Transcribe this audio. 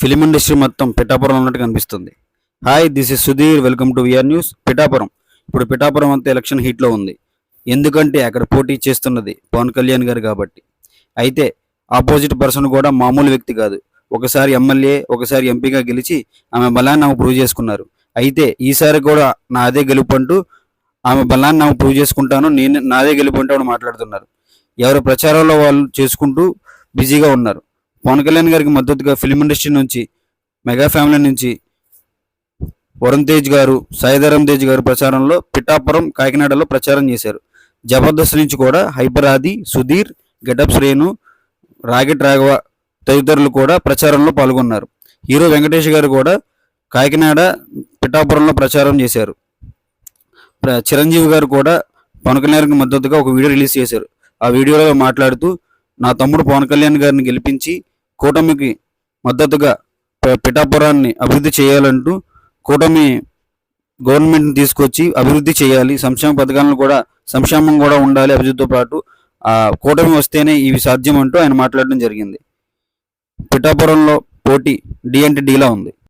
Film industry మొత్తం పిఠాపురం ఉన్నట్టు కనిపిస్తుంది. Hi this is Sudheer. Welcome to VR news. Pithapuram. ఇప్పుడు పిఠాపురం అంతా ఎలక్షన్ హీట్లో ఉంది. ఎందుకంటే అక్కడ పోటీ చేస్తున్నది పవన్ కళ్యాణ్ గారు కాబట్టి. అయితే ఆపోజిట్ పర్సన్ కూడా మామూలు వ్యక్తి కాదు. ఒకసారి ఎమ్మెల్యే ఒకసారి ఎంపీగా గెలిచి ఆమె బలాన్ని ఆమె ప్రూవ్ చేసుకున్నారు. అయితే ఈసారి కూడా నాదే గెలుపు అంటూ ఆమె బలాన్ని ఆమె ప్రూవ్ చేసుకుంటాను నేను నాదే గెలుపు అంటూ మాట్లాడుతున్నారు. ఎవరు ప్రచారంలో వాళ్ళు చేసుకుంటూ బిజీగా ఉన్నారు. పవన్ కళ్యాణ్ గారికి మద్దతుగా ఫిలిం ఇండస్ట్రీ నుంచి మెగా ఫ్యామిలీ నుంచి వరుణ్ తేజ్ గారు సాయిధరం తేజ్ గారు ప్రచారంలో పిఠాపురం కాకినాడలో ప్రచారం చేశారు. జబర్దస్త్ నుంచి కూడా hyper Aadi Sudheer getup Srinu rocket Raghava తదితరులు కూడా ప్రచారంలో పాల్గొన్నారు. హీరో వెంకటేష్ గారు కూడా కాకినాడ పిఠాపురంలో ప్రచారం చేశారు. చిరంజీవి గారు కూడా పవన్ కళ్యాణ్ గారికి మద్దతుగా ఒక వీడియో రిలీజ్ చేశారు. ఆ వీడియోలో మాట్లాడుతూ నా తమ్ముడు పవన్ కళ్యాణ్ గారిని గెలిపించి కూటమికి మద్దతుగా పిఠాపురాన్ని అభివృద్ధి చేయాలంటూ కూటమి గవర్నమెంట్ని తీసుకొచ్చి అభివృద్ధి చేయాలి. సంక్షేమ పథకాలను కూడా సంక్షేమం కూడా ఉండాలి అభివృద్ధితో పాటు. ఆ కూటమి వస్తేనే ఇవి సాధ్యం అంటూ ఆయన మాట్లాడడం జరిగింది. పిఠాపురంలో పోటీ డి అంటే డీలా ఉంది.